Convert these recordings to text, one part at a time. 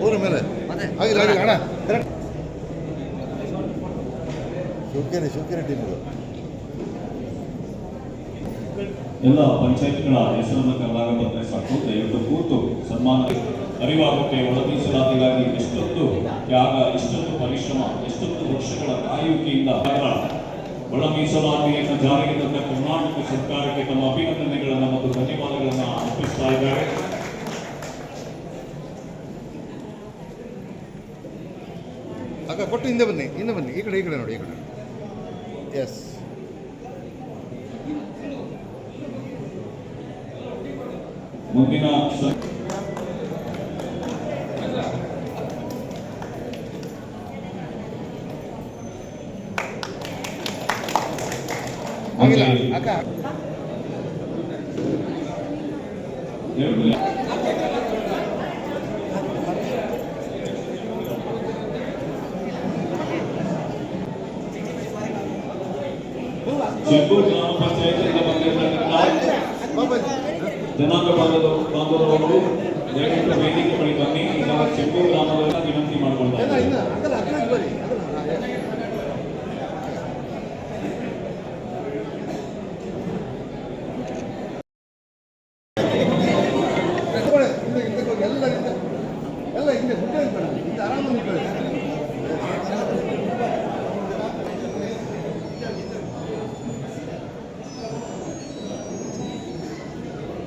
ಹೋಗ್ರಿ ಮೇಲೆ. ಆಗಿಲ್ಲ ಆಗಿಲ್ಲ ಅಣ್ಣ. ಕರೆಕ್ಟ್ ಶಿವಕೆರೆ ಶಿವಕೆರೆ ಟೀಮ್ಗಳು ಎಲ್ಲ ಪಂಚಾಯತ್ಗಳ ಹೆಸರನ್ನು ಕರೆದಾಗ ಬಂದರೆ ಸಾಕು. ದಯವಿಟ್ಟು ಕೂತು ಸನ್ಮಾನ. ಅರಿವಾಗುತ್ತೆ ಒಳ ಮೀಸಲಾತಿಗಾಗಿ ಎಷ್ಟೊಂದು ತ್ಯಾಗ ಎಷ್ಟೊಂದು ಪರಿಶ್ರಮ ಎಷ್ಟೊತ್ತು ವರ್ಷಗಳ ಕಾಯುವಿಕೆಯಿಂದ ಒಳ ಮೀಸಲಾತಿಯನ್ನು ಜಾರಿಗೆ ತಂದ ಕರ್ನಾಟಕ ಸರ್ಕಾರಕ್ಕೆ ತಮ್ಮ ಅಭಿನಂದನೆಗಳನ್ನು ಮತ್ತು ಧನ್ಯವಾದಗಳನ್ನು ಅರ್ಪಿಸ್ತಾ ಇದ್ದಾರೆ. ಅಕ್ಕ ಕೊಟ್ಟು ಹಿಂದೆ ಬನ್ನಿ ಹಿಂದೆ ಬನ್ನಿ ಈ ಕಡೆ ಈ ಕಡೆ ನೋಡಿ ಈ ಕಡೆ ಎಸ್ ಮುಂದಿನ ಸ- ಆಗಿಲ್ಲ ಮುಂದೆ ಅಕ್ಕ ಎರಡು ಚೆಂಬೂರು ಗ್ರಾಮ ಪಂಚಾಯತಿಯಿಂದ ಬಂದಿರತಕ್ಕಂಥ ಜನಾಂಗ ಬಾಂಧವ ಬಾಂಧವರು ದಯವಿಟ್ಟು ವೇದಿಕೆ ಬಳಿ ಬನ್ನಿ. ಈಗ ಗ್ರಾಮದವರ ವಿನಂತಿ ಮಾಡಿಕೊಳ್ತಾರೆ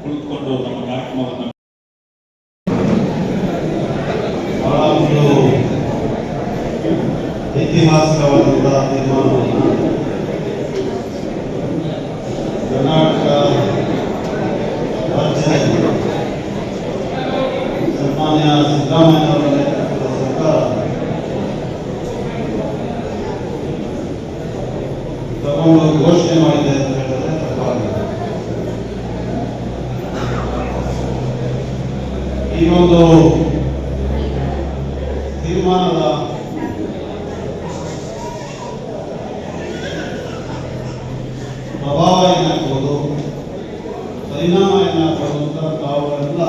ಕುಳಿತುಕೊಂಡು ನಮ್ಮ ಕಾರ್ಯಕ್ರಮವನ್ನು ಬಹಳ ಒಂದು ಐತಿಹಾಸಿಕವಾದಂತಹ ತೀರ್ಮಾನವನ್ನು ಕರ್ನಾಟಕ ರಾಜ್ಯದ ಸನ್ಮಾನ್ಯ ಸಿದ್ದರಾಮಯ್ಯ ಅವರ ನೇತೃತ್ವದ ಸರ್ಕಾರ ತಗೊಂಡು ಘೋಷಣೆ ಈ ಒಂದು ತೀರ್ಮಾನದ ಪ್ರಭಾವ ಏನಾಗ್ಬೋದು ಪರಿಣಾಮ ಏನಾಗ್ಬೋದು ಅಂತ ತಾವುಗಳೆಲ್ಲ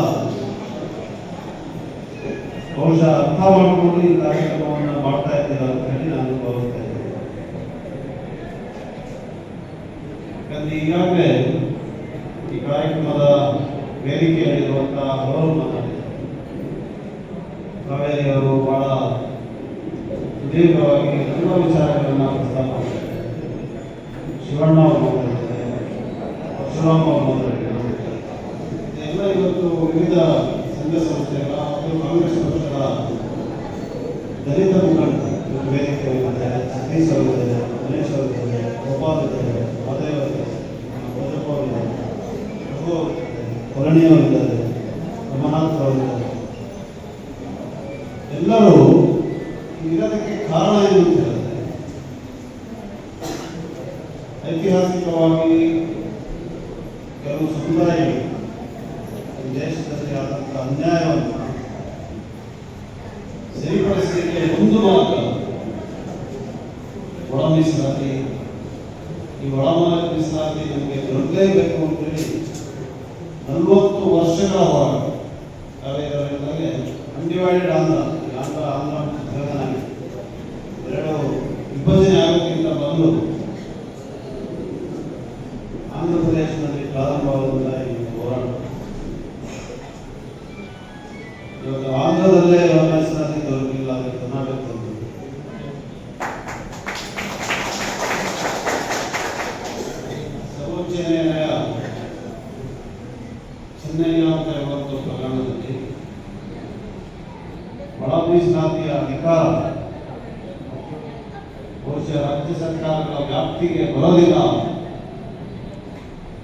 ಬಹುಶಃ ಅರ್ಥ ಮಾಡಿಕೊಂಡು ಈ ಕಾರ್ಯಕ್ರಮವನ್ನು ಮಾಡ್ತಾ ಇದ್ದೀರಾ ಅಂತ ಹೇಳಿ ನಾನು ಭಾವಿಸ್ತಾ ಇದ್ದೇನೆ ಯಾಕಂದ್ರೆ ಈಗಾಗಲೇ ಈ ಕಾರ್ಯಕ್ರಮದ ವೇದಿಕೆಯಲ್ಲಿರುವಂತಹ ಹಲವರು ಮಾತಾಡಿದ್ದಾರೆ ಕಾವೇರಿ ಅವರು ಬಹಳ ಸುದೀರ್ಘವಾಗಿ ತುಂಬ ವಿಚಾರಗಳನ್ನು ಪ್ರಸ್ತಾಪ ಶಿವಣ್ಣ ಅವರು ಮಾತಾಡಿದ್ದಾರೆ, ಪರಶುರಾಮ ಅವರು ಎಲ್ಲ ಇವತ್ತು ವಿವಿಧ ಸಂಘ ಸಂಸ್ಥೆಗಳ ಮತ್ತು ಕಾಂಗ್ರೆಸ್ ಪಕ್ಷದ ದಲಿತ ಮುಖಂಡರು ವೇದಿಕೆ ಹೋಗಿದ್ದಾರೆ ಸತೀಶ್ ಅವರಿದ್ದಾರೆ ಗಣೇಶ್ ಅವರಿದ್ದಾರೆ ಗೋಪಾಲ್ ಇದ್ದಾರೆ ಮಹದೇವ್ ಇದ್ದಾರೆ ಅವರಿದ್ದಾರೆ ಎಲ್ಲರೂ ಇರೋದಕ್ಕೆ ಕಾರಣ ಏನು ಅಂತ ಹೇಳಿದ್ರೆ ಐತಿಹಾಸಿಕವಾಗಿ ಕೆಲವು ಸಮುದಾಯಗಳು ಈ ದೇಶದಲ್ಲಿ ಆದಂಥ ಅನ್ಯಾಯವನ್ನು ಸರಿಪಡಿಸಲಿಕ್ಕೆ ಒಂದು ಮಾತ್ರ ಒಳ ಮೀಸಲಾತಿ ಈ ಒಳ ಮೀಸಲಾತಿ ನಮಗೆ ದೊರಕಲೇಬೇಕು ಅಂತೇಳಿ ನಲವತ್ತು ವರ್ಷಗಳ ಹೋರಾಟ ಕಾವೇರಿಯವರಿಂದಾಗೆ ಅನ್ಡಿವೈಡೆಡ್ ಆಂಧ್ರ ಈ ಆಂಧ್ರ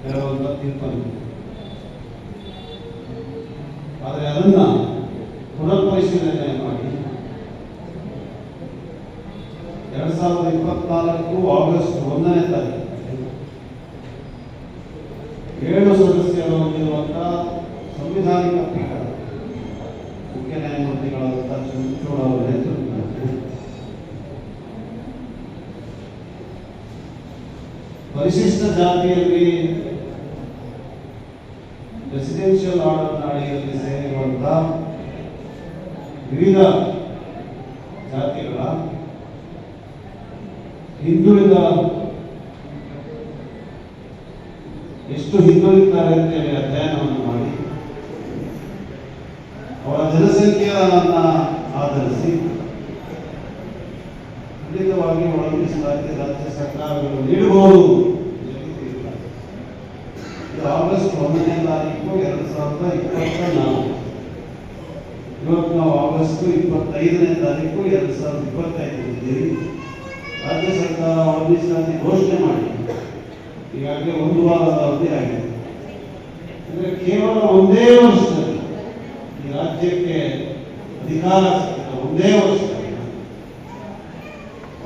ಇರೋವಂಥ ತೀರ್ಪನ್ನು ಆದರೆ ಅದನ್ನು ಪುನರ್ಪರಿಶೀಲನೆ ಮಾಡಿ ಎರಡು ಸಾವಿರದ ಇಪ್ಪತ್ನಾಲ್ಕು ಆಗಸ್ಟ್ ಒಂದನೇ ತಾರೀಕು ಏಳು ಸದಸ್ಯರು ಹೊಂದಿರುವಂಥ ಸಂವಿಧಾನಿಕ ಪೀಠ, ಮುಖ್ಯ ನ್ಯಾಯಮೂರ್ತಿಗಳಾದಂಥ ಚಂದ್ರಚೂಡ್ ಅವರ ನೇತೃತ್ವದಲ್ಲಿ. ಪರಿಶಿಷ್ಟ ಜಾತಿಯಲ್ಲಿ ರೆಸಿಡೆನ್ಷಿಯಲ್ ಆರ್ಡರ್ ಅಡಿಯಲ್ಲಿ ಸೇರಿರುವಂತಹ ವಿವಿಧ ಜಾತಿಗಳ ಹಿಂದುಳಿದ ಎಷ್ಟು ಹಿಂದುಳಿತಾರೆ ಅಂತೇಳಿ ಅಧ್ಯಯನವನ್ನು ಮಾಡಿ, ಅವರ ಜನಸಂಖ್ಯೆಯನ್ನ ಆಧರಿಸಿ ಖಂಡಿತವಾಗಿ ಒಳಗಿಸಲಾಗಿ ರಾಜ್ಯ ಸರ್ಕಾರಗಳು ನೀಡಬಹುದು ಅಂತ ಹೇಳಿ ತಿಳಿಯುತ್ತಾರೆ. ಇದು ಆಗಸ್ಟ್ ಒಂದನೇ ತಾರೀಕು ಎರಡು ಸಾವಿರದ ಇಪ್ಪತ್ತ ನಾಲ್ಕು ಇವತ್ತು ನಾವು ಆಗಸ್ಟ್ ಇಪ್ಪತ್ತೈದನೇ ತಾರೀಕು ಎರಡು ಸಾವಿರದ ಇಪ್ಪತ್ತೈದರಲ್ಲಿ ರಾಜ್ಯ ಸರ್ಕಾರ ಒಳಗಿಸಲಾಗಿ ಘೋಷಣೆ ಮಾಡಿ ಈಗಾಗಲೇ ಒಂದು ವಾರದ ಅವಧಿ ಆಗಿದೆ. ಅಂದರೆ ಕೇವಲ ಒಂದೇ ವರ್ಷದಲ್ಲಿ ಈ ರಾಜ್ಯಕ್ಕೆ ಅಧಿಕಾರ ಸಿಕ್ಕಿದ ಒಂದೇ ವರ್ಷದಲ್ಲಿ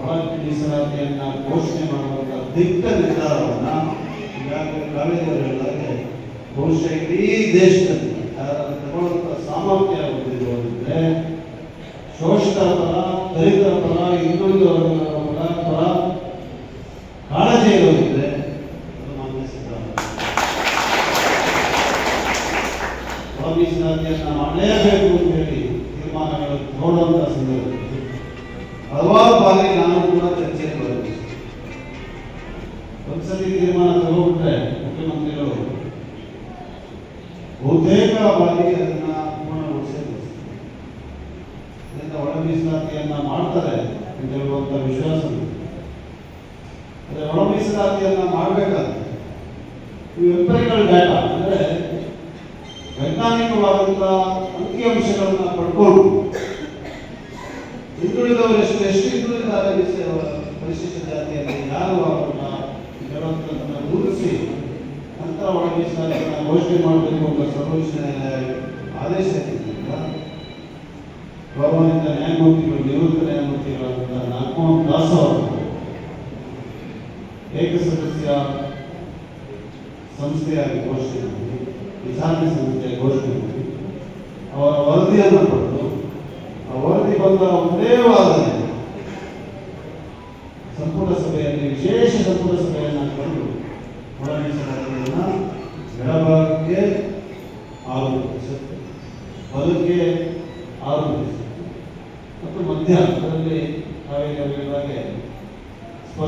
ಒಳ ಮೀಸಲಾತಿಯನ್ನು ಘೋಷಣೆ ಮಾಡುವಂಥ ದಿಟ್ಟ ನಿರ್ಧಾರವನ್ನು ಈಗಾಗಲೇ ಹೇಳಿದಾಗೆ ಬಹುಶಃ ಇಡೀ ದೇಶದಲ್ಲಿ ಯಾರಾದ್ರೂ ತಗೊಳ್ಳುವಂತ ಸಾಮರ್ಥ್ಯ ಶೋಷಿತರ ಪರ ದಲಿತರ ಪರ ಹಿಂದುಳಿದ ವಿಶ್ವಾಸ ಒಳ ಮೀಸಲಾತಿಯನ್ನು ಮಾಡಬೇಕಾದ್ರೆ ಎಂಪರಿಕಲ್ ಡಾಟಾ ಅಂದ್ರೆ ವೈಜ್ಞಾನಿಕವಾದಂತ ಅಂಕಿಅಂಶಗಳನ್ನು ಪಡ್ಕೊಂಡು ಹಿಂದುಳಿದವರು ಎಷ್ಟು ಎಷ್ಟು ಹಿಂದುಳಿದಾರೆ ಪರಿಶಿಷ್ಟ ಜಾತಿಯಲ್ಲಿ ಯಾರು ಅವರನ್ನ ಗುರುತಿಸಿ ನಂತರ ಒಳ ಮೀಸಲಾತಿಯನ್ನು ಘೋಷಣೆ ಮಾಡಬೇಕು ಅಂತ ಸರ್ವೋಚ್ಚ ನ್ಯಾಯಾಲಯ ಆದೇಶ ನ್ಯಾಯಮೂರ್ತಿಗಳು ನಿವೃತ್ತ ನ್ಯಾಯಮೂರ್ತಿಗಳಾದಂತಹ ನಾಗಮೋಹನ್ ದಾಸ್ ಅವರು ಏಕಸದಸ್ಯ ಸಂಸ್ಥೆಯಾಗಿ ಘೋಷಣೆ ಮಾಡಿ ವಿಚಾರಣೆ ಸಂಸ್ಥೆಯಾಗಿ ಘೋಷಣೆ ಮಾಡಿ ಅವರ ವರದಿಯನ್ನು ಪಡೆದು ಆ ವರದಿ ಬಂದ ಒಂದೇ ವಾರದಲ್ಲಿ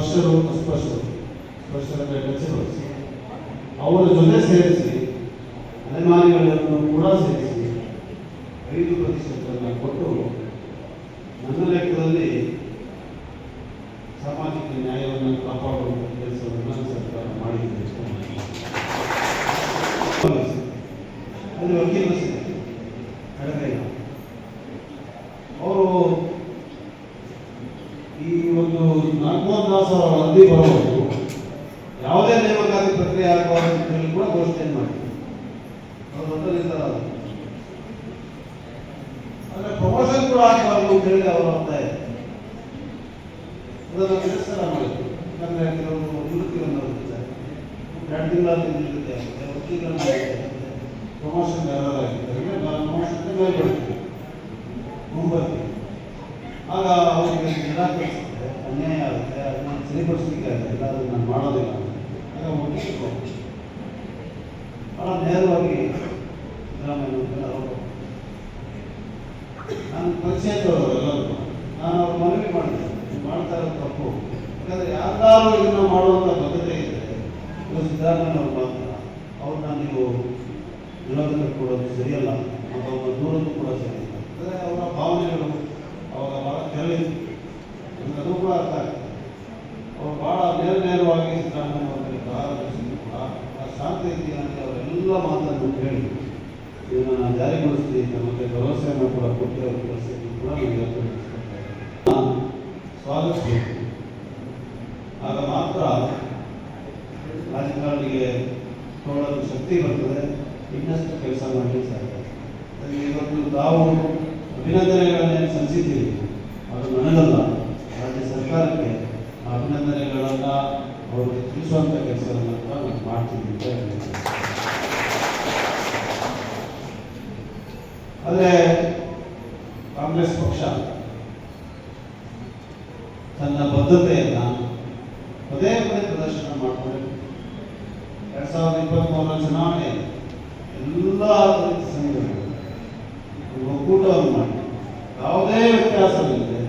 ಸ್ಪರ್ಶರು ಅಸ್ಪರ್ಶರು ಸ್ಪರ್ಶರ ಟಚಬಲ್ಸ್ ಅವರ ಜೊತೆ ಸೇರಿಸಿ ಅಲೆಮಾರಿಗಳನ್ನು ಕೂಡ ಸೇರಿಸಿ ಐದು ಪ್ರತಿಶತವನ್ನು ಕೊಟ್ಟು ನನ್ನ ಲೆಕ್ಕದಲ್ಲಿ ಸಾಮಾಜಿಕ ನ್ಯಾಯವನ್ನು ಕಾಪಾಡುವಂಥ ಕೆಲಸವನ್ನು ಸರ್ಕಾರ ಮಾಡಿದೆ ಅದು ವಕೀಲ ಸಿಗುತ್ತೆ ಎಡಗೈ ಅವರು ಈ ಒಂದು ನಾಗಮೋಹನ್ ದಾಸ್ ಅವರ ವರದಿ ಬರಬಹುದು ಯಾವುದೇ ನೇಮಕಾತಿ ಪ್ರಕ್ರಿಯೆ ಆಗಬಾರದು ಅಂತ ಹೇಳಿ ಕೂಡ ಘೋಷಣೆ ಮಾಡಿದ್ರು ಅವರು ನಾವು ಅಂದ್ರೆ ಪ್ರಮೋಷನ್ ಕೂಡ ಆಗಬಾರದು ಅಂತ ಹೇಳಿ ಅವರು ಅಂತ ಅದನ್ನು ತಿರಸ್ಕಾರ ಮಾಡಿದ್ರು ಯಾಕಂದ್ರೆ ಕೆಲವರು ನಿವೃತ್ತಿಗಳನ್ನು ಎರಡು ತಿಂಗಳ ನಿವೃತ್ತಿ ಪ್ರಮೋಷನ್ ಯಾರಾಗಿದ್ದಾರೆ ಪ್ರಮೋಷನ್ ಮೇಲೆ ಬಿಡ್ತೀವಿ ಮುಂಬತ್ತಿ ಆಗ ಅವರಿಗೆ ನಿರಾಕರಿಸುತ್ತೆ ಅನ್ಯಾಯ ಆಗುತ್ತೆ, ಅದನ್ನ ಸರಿಪಡಿಸ್ಲಿಕ್ಕೆ ಆಗುತ್ತೆ. ಅದನ್ನು ನಾನು ಮಾಡೋದಿಲ್ಲ ಆಗ ಒಪ್ಪಿಸಿಕೊ ಭಾಳ ನೇರವಾಗಿ ಸಿದ್ದರಾಮಯ್ಯ ನಾನು ಪರಿಚಯ ಎಲ್ಲರೂ ನಾನು ಅವ್ರ ಮನವಿ ಮಾಡಿದೆ. ಮಾಡ್ತಾ ಇರೋದು ತಪ್ಪು. ಯಾಕಂದ್ರೆ ಯಾರಾದರೂ ಇದನ್ನ ಮಾಡುವಂಥ ಬದ್ಧತೆ ಇದೆ. ಇವರು ಸಿದ್ದರಾಮಯ್ಯ ಅವ್ರು ಮಾತ್ರ. ಅವ್ರನ್ನ ನೀವು ನಿರೋಧಕ ಕೊಡೋದು ಸರಿಯಲ್ಲ. ಮತ್ತು ಅವ್ರ ದೂರದ್ದು ಕೂಡ ಸರಿಯಿಲ್ಲ. ಅಂದರೆ ಅವರ ಭಾವನೆಗಳು ಅವಾಗ ಭಾಳ ನನಗೆ ಅದು ಕೂಡ ಅರ್ಥ ಆಗ್ತದೆ. ಅವರು ಭಾಳ ನೇರ ನೇರವಾಗಿ ಸಿದ್ದರಾಮಯ್ಯ ಅವರಿಗೆ ಭಾಳ ಕೂಡ ಆ ಶಾಂತಿ ರೀತಿಯಲ್ಲಿ ಅವರೆಲ್ಲ ಮಾತನ್ನು ಕೇಳಿ ಇದನ್ನು ನಾನು ಮತ್ತೆ ಭರವಸೆಯನ್ನು ಕೂಡ ಕೊಟ್ಟಿರೋ ಭರವಸೆಯನ್ನು ಕೂಡ ನನಗೆ ಇವತ್ತು ಸ್ವಾಗತಿಸಬೇಕು ಆಗ ಮಾತ್ರ ರಾಜಕಾರಣಿಗೆ ತೋಳಲು ಶಕ್ತಿ ಬರ್ತದೆ, ಇನ್ನಷ್ಟು ಕೆಲಸ ಮಾಡಲಿಕ್ಕೆ ಸಾಧ್ಯ ಇವತ್ತು ತಾವು ಅಭಿನಂದನೆಗಳನ್ನು ಸಲ್ಲಿಸಿದ್ದೀವಿ ಅದು ನನಗಲ್ಲ ರಾಜ್ಯ ಸರ್ಕಾರಕ್ಕೆ ಅಭಿನಂದನೆಗಳನ್ನ ಅವ್ರಿಗೆ ತಿಳಿಸುವಂಥ ಕೆಲಸವನ್ನು ಕೂಡ ನಾವು ಮಾಡ್ತೀವಿ ಅಂತ ಹೇಳ್ತೀನಿ. ಆದರೆ ಕಾಂಗ್ರೆಸ್ ಪಕ್ಷ ತನ್ನ ಬದ್ಧತೆಯನ್ನು ಪದೇ ಪದೇ ಪ್ರದರ್ಶನ ಮಾಡ್ತಾರೆ ಎರಡ್ ಸಾವಿರದ ಇಪ್ಪತ್ತ್ಮೂರರ ಚುನಾವಣೆ ಎಲ್ಲ ರೀತಿ ಸಂಘಟನೆಗಳು ಒಕ್ಕೂಟವನ್ನು ಮಾಡಿ, ಯಾವುದೇ ವ್ಯತ್ಯಾಸವಿಲ್ಲದೆ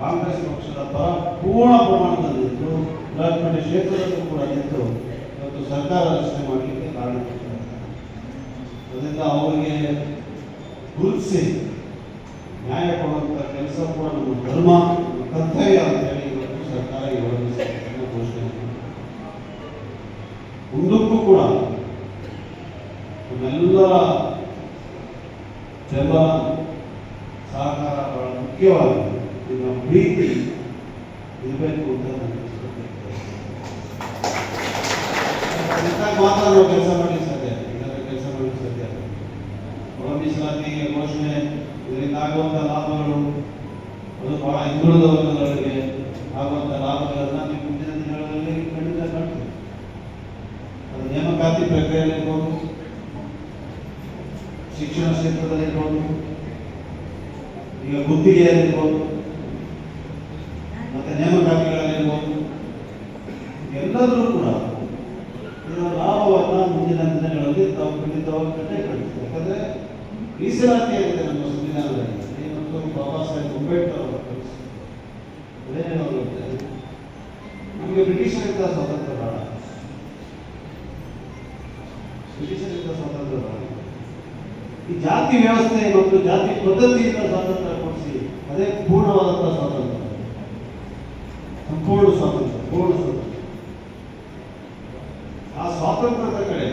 ಕಾಂಗ್ರೆಸ್ ಪಕ್ಷದ ಪರ ಪೂರ್ಣ ಪ್ರಮಾಣದಲ್ಲಿ ನಿಂತು ವಿರಾಜಪೇಟೆ ಕ್ಷೇತ್ರದಲ್ಲೂ ಕೂಡ ನಿಂತು ಇವತ್ತು ಸರ್ಕಾರ ರಚನೆ ಮಾಡಲಿಕ್ಕೆ ಕಾರಣ ಅದರಿಂದ ಅವರಿಗೆ ಗುರುತಿಸಿ ನ್ಯಾಯ ಕೊಡುವಂಥ ಕೆಲಸ ಕೂಡ ನಮ್ಮ ಧರ್ಮ ಕರ್ತವ್ಯ ಅಂತ ಘೋಷಣೆ ಮುಂದಕ್ಕೂ ಕೂಡ ನಮ್ಮೆಲ್ಲರ ಬೆಂಬಲ ಸಹಕಾರ ಬಹಳ ಮುಖ್ಯವಾಗಿದೆ ನಿಮ್ಮ ಪ್ರೀತಿ ಇರಬೇಕು ಅಂತ ನಾನು ಕೆಲಸ ಮಾಡಲಿಕ್ಕೆ ಸಾಧ್ಯ ಇಲ್ಲದ್ರೆ ಕೆಲಸ ಮಾಡಲಿಕ್ಕೆ ಸಾಧ್ಯ. ಒಳ ಮೀಸಲಾತಿಗೆ ಘೋಷಣೆ, ಇದರಿಂದ ಆಗುವಂಥ ಲಾಭಗಳು, ಅದು ಬಹಳ ಹಿಂದುಳಿದ ವರ್ಗದವರಿಗೆ ಆಗುವಂಥ ಲಾಭಗಳನ್ನು ನೀವು ಮುಂದಿನ ದಿನಗಳಲ್ಲಿ ಖಂಡಿತ ಕಾಣ್ತೀವಿ ಅದು ನೇಮಕಾತಿ ಪ್ರಕ್ರಿಯೆಯಲ್ಲಿರ್ಬೋದು ಶಿಕ್ಷಣ ಕ್ಷೇತ್ರದಲ್ಲಿರ್ಬೋದು ಈಗ ಗುತ್ತಿಗೆಯಲ್ಲಿರ್ಬೋದು ಮತ್ತೆ ನೇಮಕಾತಿಗಳಲ್ಲಿರ್ಬೋದು ಎಲ್ಲರೂ ಕೂಡ ಇದರ ಲಾಭವನ್ನು ಮುಂದಿನ ದಿನಗಳಲ್ಲಿ ತಾವು ಖಂಡಿತವಾಗಿ ಕಟ್ಟೇ ಕಟ್ಟಿಸ್ತಾರೆ ಯಾಕಂದ್ರೆ ಮೀಸಲಾತಿಯಾಗಿದೆ ನಮ್ಮ ಸಂವಿಧಾನದಲ್ಲಿ ಮತ್ತು ಬಾಬಾ ಸಾಹೇಬ್ ಅಂಬೇಡ್ಕರ್ ಅವರು ಕಳಿಸಿದ್ದಾರೆ ನಮಗೆ ಬ್ರಿಟಿಷರಿಂದ ಸ್ವಾತಂತ್ರ್ಯ ಈ ಜಾತಿ ವ್ಯವಸ್ಥೆ ಮತ್ತು ಜಾತಿ ಪದ್ಧತಿಯಿಂದ ಸ್ವಾತಂತ್ರ್ಯ ಕೊಡಿಸಿ, ಅದೇ ಪೂರ್ಣವಾದಂತಹ ಸ್ವಾತಂತ್ರ್ಯ. ಸಂಪೂರ್ಣ ಸ್ವಾತಂತ್ರ್ಯ, ಪೂರ್ಣ ಸ್ವಾತಂತ್ರ್ಯ. ಆ ಸ್ವಾತಂತ್ರ್ಯದ ಕಡೆ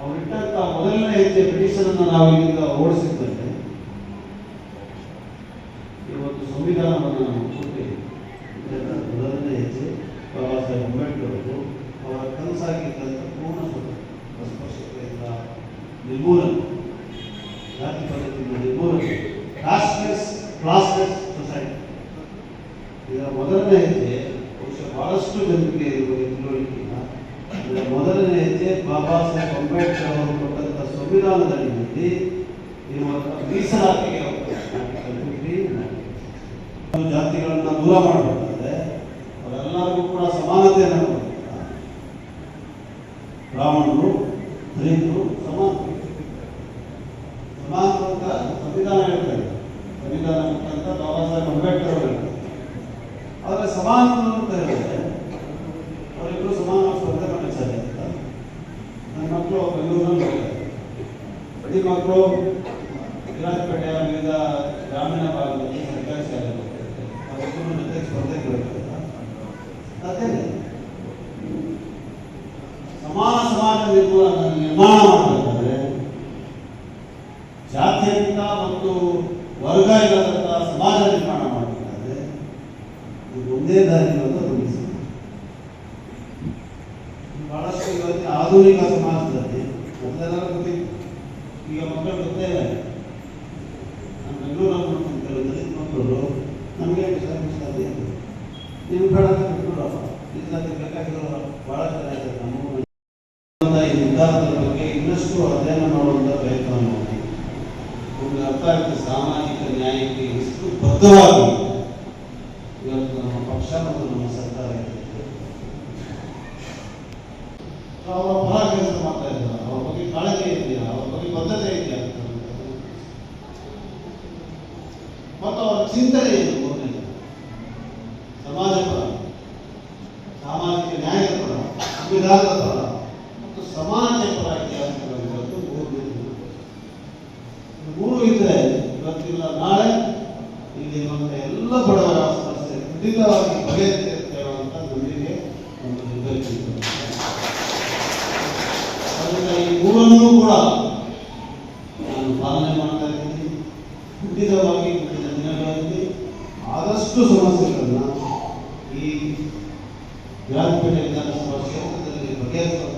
ಅವರಿಟ್ಟಂತಹ ಮೊದಲನೇ ಹೆಜ್ಜೆ ಬ್ರಿಟಿಷರನ್ನು ನಾವು ಇಲ್ಲಿಂದ ಓಡಿಸಿದ್ದಂತೆ ಇವತ್ತು ಸಂವಿಧಾನವನ್ನು ನಾವು ಕೊಟ್ಟಿದ್ದೀವಿ ಇದೆಲ್ಲ ಮೊದಲನೇ ಹೆಜ್ಜೆ ಬಾಬಾ ಸಾಹೇಬ್ ಅಂಬೇಡ್ಕರ್ ಅವರು ಅವರ ಕನಸಾಗಿದ್ದಂಥ ಪೂರ್ಣ ಸ್ವತಂತ್ರ ಅಸ್ಪೃಶ್ಯತೆಯಿಂದ ನಿರ್ಮೂಲನೆ ಜಾತಿ ನಿರ್ಮೂಲನೆ ಕ್ಲಾಸ್ಲೆಸ್ ಕ್ಲಾಸ್ಲೆಸ್ ಸೊಸೈಟಿ ಇದರ ಮೊದಲನೇ ಹೆಜ್ಜೆ, ಬಹುಶಃ ಬಹಳಷ್ಟು ಜನರಿಗೆ ಇರುವ ತಿಳುವಳಿಕೆ ಇದರ ಮೊದಲನೇ ಹೆಜ್ಜೆ ಬಾಬಾ ಸಾಹೇಬ್ ಅಂಬೇಡ್ಕರ್ ಅವರು ಸಂವಿಧಾನದಲ್ಲಿ ನಿಂತು ಇರುವಂಥ ಮೀಸಲಾತಿಗೆ ಜಾತಿಗಳನ್ನು ದೂರ ಮಾಡಬೇಕಾದ್ರೆ ಅವರೆಲ್ಲರಿಗೂ ಕೂಡ ಸಮಾನತೆಯನ್ನು ಕೊಡಬೇಕು ಬ್ರಾಹ್ಮಣರು ದಲಿತರು ಸಮಾನ ಸಮಾನ ಅಂತ ಸಂವಿಧಾನ ಹೇಳ್ತಾರೆ ಸಂವಿಧಾನ ಮುಖಾಂತರ ಬಾಬಾ ಸಾಹೇಬ್ ಅಂಬೇಡ್ಕರ್ ಅವರು ಹೇಳ್ತಾರೆ ಆದರೆ ಸಮಾನ ಅಂತ ಹೇಳಿದ್ರೆ ಅವರಿಬ್ಬರು ಸಮಾನ ಸ್ಪರ್ಧೆ ಮಾಡಲಿಕ್ಕೆ ಸಾಧ್ಯ ಇಲ್ಲ. ನನ್ನ ಮಕ್ಕಳು ಬೆಂಗಳೂರಲ್ಲಿ ಹೋಗ್ತಾರೆ ಬಡಿ ಮಕ್ಕಳು ಅಂತ ಗಮನಿಸಿ ಬಹಳಷ್ಟು ಇವತ್ತಿನ ಆಧುನಿಕ ಸಮಾಜದಲ್ಲಿ ಅದೆಲ್ಲ ಗೊತ್ತಿತ್ತು ಈಗ ಮಕ್ಕಳು ಗೊತ್ತೇ ನಮ್ಮ ಬೆಂಗಳೂರಲ್ಲಿ ಕೆಲವು ದಲಿತ ಮಕ್ಕಳು ನಮಗೆ ಅಂತ ನೀವು ಬೇಡ ಬಿಟ್ಬಿಡಪ್ಪ ಮೀಸಲಾತಿ ಬೇಕಾಗಿರೋ ಭಾಳ ಜನ ಇದ್ದಾರೆ ನಮ್ಮ ಈ ನಿರ್ಧಾರದ ಬಗ್ಗೆ ಇನ್ನಷ್ಟು ಅಧ್ಯಯನ ಮಾಡುವಂಥ ಪ್ರಯತ್ನವನ್ನು ಮಾಡಿ ನಮಗೆ ಅರ್ಥ ಆಗ್ತದೆ ಸಾಮಾಜಿಕ ನ್ಯಾಯಕ್ಕೆ ಎಷ್ಟು ಬದ್ಧವಾಗಿ ಇವತ್ತು ನಮ್ಮ ಪಕ್ಷ ಮತ್ತು ನಮ್ಮ ಸರ್ಕಾರ ಇದೆ. ಅವರ ಪರ ಕೆಲಸ ಮಾಡ್ತಾ ಇದ್ದಾರೆ. ಅವ್ರ ಬಗ್ಗೆ ಕಾಳಜಿ ಇದೆಯಾ? ಅವ್ರ ಬಗ್ಗೆ ಬದ್ಧತೆ ಇದೆಯಾ? ಮತ್ತು ಅವರ ಚಿಂತನೆ ಏನು ಮೂರನೇದು ಸಮಾಜ ಪರ ಸಾಮಾಜಿಕ ನ್ಯಾಯದ ಪರ ಸಂವಿಧಾನದ ಪರ ಮತ್ತು ಸಮಾನತೆ ಪರ ಇದೆಯಾ ಅಂತ ಅನ್ನೋದು ಮೂರನೇದು ಮೂರು ಇದ್ರೆ ಇವತ್ತಿಲ್ಲ ನಾಳೆ ಇಲ್ಲಿ ಇರುವಂಥ ಎಲ್ಲ ಬಡವರ ಸಮಸ್ಯೆ ಖಂಡಿತವಾಗಿ ಬಗೆಹರಿಸುತ್ತೇವೆ ಅಂತ ನಂಬಿಕೆ ಒಂದು ನಿರ್ಧರಿಸಿದ್ದು ಈ ಮೂರನ್ನೂ ಕೂಡ ನಾನು ಪಾಲನೆ ಮಾಡ್ತಾ ಇದ್ದೀನಿ. ಖಂಡಿತವಾಗಿ ಮುಂದಿನ ದಿನಗಳಲ್ಲಿ ಆದಷ್ಟು ಸಮಸ್ಯೆಗಳನ್ನು ಈ ವಿರಾಜಪೇಟೆ ವಿಧಾನಸಭಾ ಕ್ಷೇತ್ರದಲ್ಲಿ ಬಗೆಹರಿಸುವಂಥ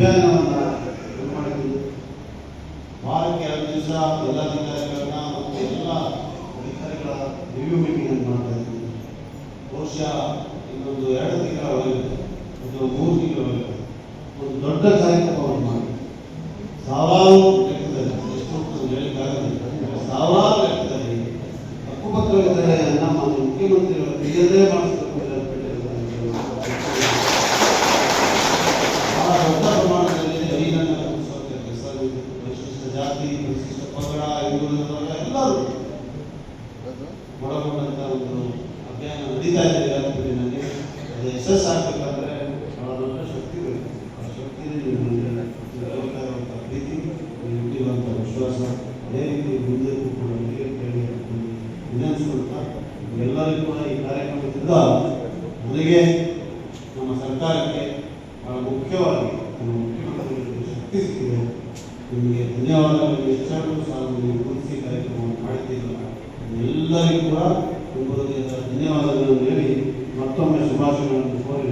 dano ನಿಮಗೆ ಧನ್ಯವಾದಗಳು ಹೆಚ್ಚಾಗಲು ಸಹ ನೀವು ಉಳಿಸಿ ಕಾರ್ಯಕ್ರಮವನ್ನು ಮಾಡಿದ್ದೀರ ಎಲ್ಲರಿಗೂ ಕೂಡ ತುಂಬ ಧನ್ಯವಾದಗಳನ್ನು ಹೇಳಿ ಮತ್ತೊಮ್ಮೆ ಶುಭಾಶಯಗಳನ್ನು ಕೋರಿ